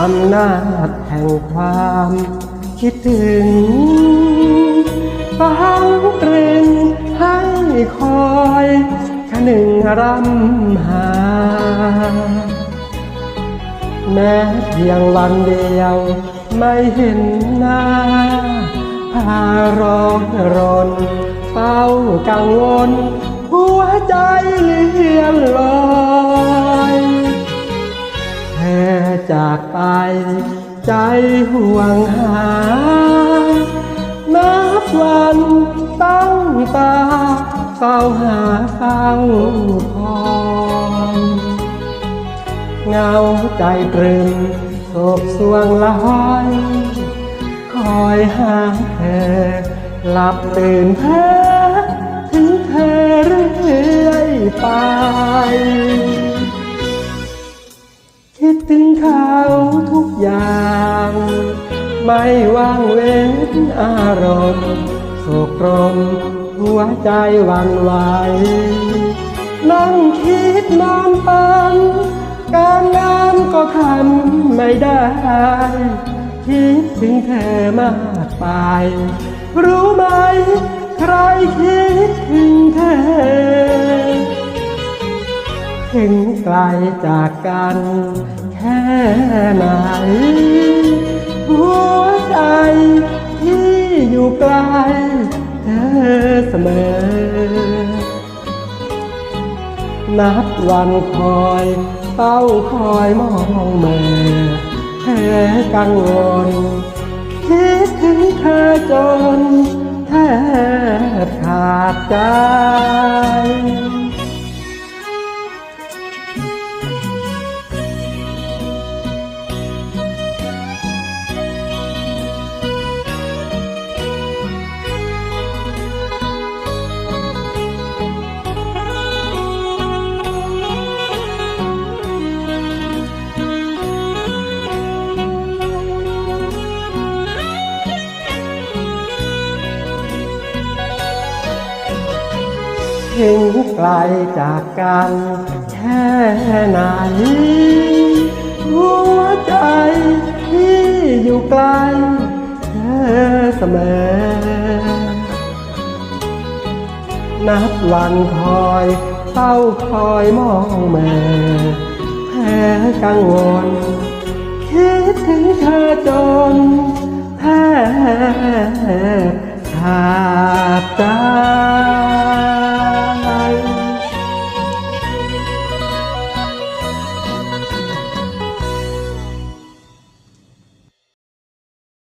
อำนาจแห่งความคิดถึงฟังตรึงให้คอยขหนึ่งรำหา แม้เพียงวันเดียวไม่เห็นหน้าพาร้องรนเฝ้ากังวล หัวใจเลื่อนลอย จากไป ใจห่วงหา นับวันตั้งตาเฝ้าหาเฝ้าคอยเงาใจตรึมโศกสวงลอยคอยหาเธอ หลับตื่นเพ้อถึงเธอเรื่อยไป อย่าง ไม่ว่างเว้นอารมณ์โศกรมหัวใจวันไหวนั่งคิดนอนปันการงานก็ทำไม่ได้คิดถึงเธอมากไป รู้ไหม ใครคิดถึงเธอ ถึงไกลจากกันแค่ไหน หัวใจที่อยู่ไกลเธอเสมอ นับวันคอยเฝ้าคอยมองเมื่อเธอกังวลคิดถึงเธอจนแทบขาดใจ ถึงไกลจากกันแค่ไหน หัวใจที่อยู่ไกลเธอเสมอ นับวันคอยเฝ้าคอยมองเมื่อแพ้กังวล คิดถึงเธอจนแทบขาดใจ